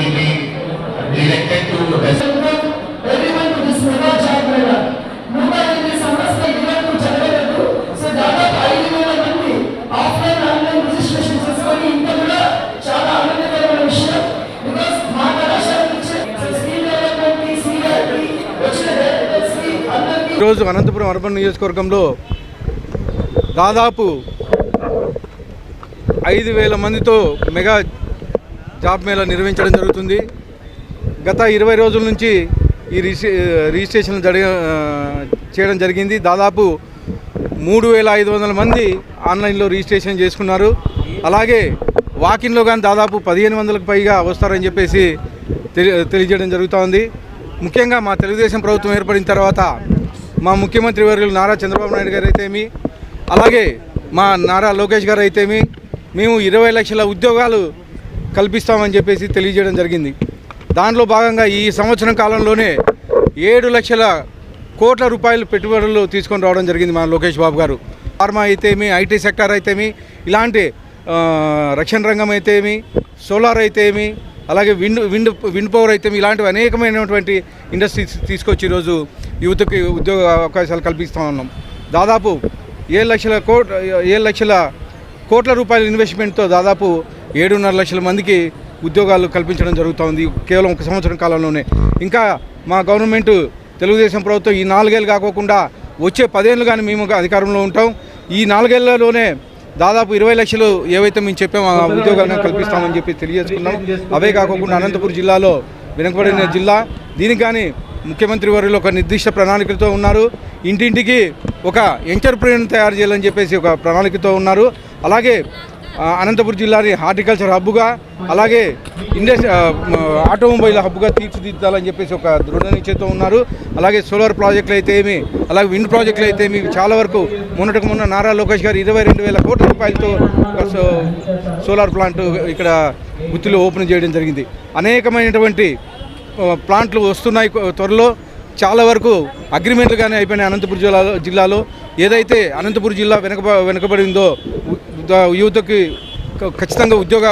will be to ఇవ్వకు చదవలేదు so దాదాపు ఐదు వేల మంది ఆఫ్లైన్ ఆన్లైన్ రిజిస్ట్రేషన్ చేసుకొని కూడా చాలా ఆనందకరమైన విషయం. బికాస్ మా ఈరోజు అనంతపురం అర్బన్ నియోజకవర్గంలో దాదాపు ఐదు వేల మందితో మెగా జాబ్ మేళా నిర్వహించడం జరుగుతుంది. గత ఇరవై రోజుల నుంచి ఈ రిజిస్ట్రేషన్ జరిగ చేయడం జరిగింది. దాదాపు మూడు వేల ఐదు వందల మంది ఆన్లైన్లో రిజిస్ట్రేషన్ చేసుకున్నారు. అలాగే వాకిన్లో కానీ దాదాపు పదిహేను వందలకు పైగా వస్తారని చెప్పేసి తెలి తెలియజేయడం జరుగుతోంది. ముఖ్యంగా మా తెలుగుదేశం ప్రభుత్వం ఏర్పడిన తర్వాత మా ముఖ్యమంత్రి వర్యులు నారా చంద్రబాబు నాయుడు గారు అయితేమి అలాగే మా నారా లోకేష్ గారు అయితేమి మేము ఇరవై లక్షల ఉద్యోగాలు కల్పిస్తామని చెప్పేసి తెలియజేయడం జరిగింది. దానిలో భాగంగా ఈ సంవత్సరం కాలంలోనే ఏడు లక్షల కోట్ల రూపాయలు పెట్టుబడులు తీసుకొని రావడం జరిగింది మన లోకేష్ బాబు గారు. ఫార్మా అయితేమి ఐటీ సెక్టార్ అయితేమి ఇలాంటి రక్షణ రంగం అయితేమి సోలార్ అయితేమి అలాగే విండ్ విండ్ విండ్ పవర్ అయితేమి ఇలాంటివి అనేకమైనటువంటి ఇండస్ట్రీస్ తీసుకొచ్చి ఈరోజు యువతకి ఉద్యోగ అవకాశాలు కల్పిస్తూ ఉన్నాం. దాదాపు ఏడు లక్షల కోట్ ఏడు లక్షల కోట్ల రూపాయల ఇన్వెస్ట్మెంట్తో దాదాపు ఏడున్నర లక్షల మందికి ఉద్యోగాలు కల్పించడం జరుగుతోంది. కేవలం ఒక సంవత్సరం కాలంలోనే. ఇంకా మా గవర్నమెంట్ తెలుగుదేశం ప్రభుత్వం ఈ నాలుగేళ్ళు కాకోకుండా వచ్చే పదేళ్ళు కానీ మేము అధికారంలో ఉంటాం. ఈ నాలుగేళ్ళలోనే దాదాపు ఇరవై లక్షలు ఏవైతే మేము చెప్పామో ఆ ఉద్యోగాలను కల్పిస్తామని చెప్పి తెలియజేసుకున్నాం. అవే కాకుండా అనంతపురం జిల్లాలో వెనుకబడిన జిల్లా. దీనికి కానీ ముఖ్యమంత్రి వారిలో ఒక నిర్దిష్ట ప్రణాళికలతో ఉన్నారు. ఇంటింటికి ఒక ఎంటర్ప్రీన్ తయారు చేయాలని చెప్పేసి ఒక ప్రణాళికతో ఉన్నారు. అలాగే అనంతపురం జిల్లాని హార్టికల్చర్ హబ్గా అలాగే ఇండస్ట్రీ ఆటోమొబైల్ హబ్గా తీర్చిదిద్దాలని చెప్పేసి ఒక దృఢ నిశ్చయంతో ఉన్నారు. అలాగే సోలార్ ప్రాజెక్టులు అయితే ఏమి అలాగే విండ్ ప్రాజెక్టులు అయితే ఏమి చాలా వరకు మొన్నటికి మొన్న నారా లోకేష్ గారు ఇరవై రెండు వేల కోట్ల రూపాయలతో సోలార్ ప్లాంట్ ఇక్కడ గుత్తిలో ఓపెన్ చేయడం జరిగింది. అనేకమైనటువంటి ప్లాంట్లు వస్తున్నాయి త్వరలో. చాలా వరకు అగ్రిమెంట్లు కానీ అయిపోయినాయి అనంతపురం జిల్లాలో జిల్లాలో. ఏదైతే అనంతపురం జిల్లా వెనుక వెనుకబడిందో యువతకి ఖచ్చితంగా ఉద్యోగ